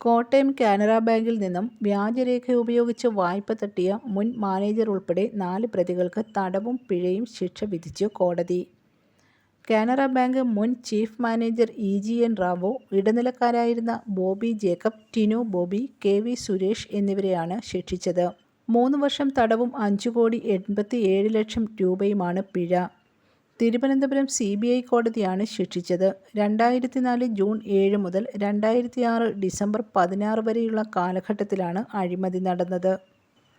കോട്ടയം കാനറ ബാങ്കിൽ നിന്നും വ്യാജരേഖ ഉപയോഗിച്ച് വായ്പ തട്ടിയ മുൻ മാനേജർ ഉൾപ്പെടെ നാല് പ്രതികൾക്ക് തടവും പിഴയും ശിക്ഷ വിധിച്ചു കോടതി. കാനറ ബാങ്ക് മുൻ chief manager E. G. N. Rao, ഇടനിലക്കാരായിരുന്ന Bobby Jacob, Tinu Bobby, K. V. Suresh എന്നിവരെയാണ് ശിക്ഷിച്ചത്. മൂന്ന് വർഷം തടവും അഞ്ചു കോടി എൺപത്തി ഏഴ് ലക്ഷം രൂപയുമാണ് പിഴ. തിരുവനന്തപുരം സി. ബി. ഐ കോടതിയാണ് ശിക്ഷിച്ചത്. രണ്ടായിരത്തി നാല് ജൂൺ ഏഴ് മുതൽ രണ്ടായിരത്തി ആറ് ഡിസംബർ പതിനാറ് വരെയുള്ള കാലഘട്ടത്തിലാണ് അഴിമതി നടന്നത്.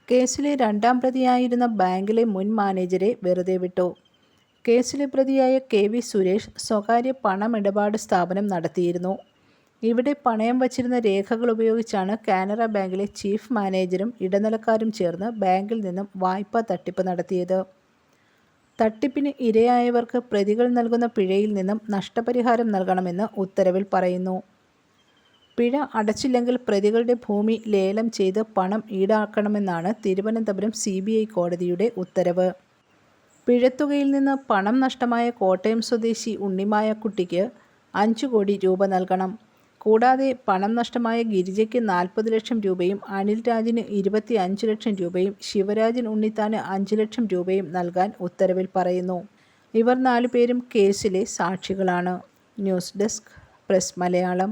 കേസിലെ രണ്ടാം പ്രതിയായിരുന്ന ബാങ്കിലെ മുൻ മാനേജരെ വെറുതെ വിട്ടു. കേസിലെ പ്രതിയായ കെ. വി. സുരേഷ് സ്വകാര്യ പണമിടപാട് സ്ഥാപനം നടത്തിയിരുന്നു. ഇവിടെ പണയം വച്ചിരുന്ന രേഖകൾ ഉപയോഗിച്ചാണ് കാനറ ബാങ്കിലെ ചീഫ് മാനേജരും ഇടനിലക്കാരും ചേർന്ന് ബാങ്കിൽ നിന്നും വായ്പാ തട്ടിപ്പ് നടത്തിയത്. തട്ടിപ്പിന് ഇരയായവർക്ക് പ്രതികൾ നൽകുന്ന പിഴയിൽ നിന്നും നഷ്ടപരിഹാരം നൽകണമെന്ന് ഉത്തരവിൽ പറയുന്നു. പിഴ അടച്ചില്ലെങ്കിൽ പ്രതികളുടെ ഭൂമി ലേലം ചെയ്ത് പണം ഈടാക്കണമെന്നാണ് തിരുവനന്തപുരം സി. കോടതിയുടെ ഉത്തരവ്. പിഴത്തുകയിൽ നിന്ന് പണം നഷ്ടമായ കോട്ടയം സ്വദേശി ഉണ്ണിമായക്കുട്ടിക്ക് അഞ്ചു കോടി രൂപ നൽകണം. കൂടാതെ പണം നഷ്ടമായ ഗിരിജയ്ക്ക് നാൽപ്പത് ലക്ഷം രൂപയും അനിൽ രാജിന് ഇരുപത്തി അഞ്ച് ലക്ഷം രൂപയും ശിവരാജൻ ഉണ്ണിത്താന് അഞ്ച് ലക്ഷം രൂപയും നൽകാൻ ഉത്തരവിൽ പറയുന്നു. ഇവർ നാലുപേരും കേസിലെ സാക്ഷികളാണ്. News desk press Malayalam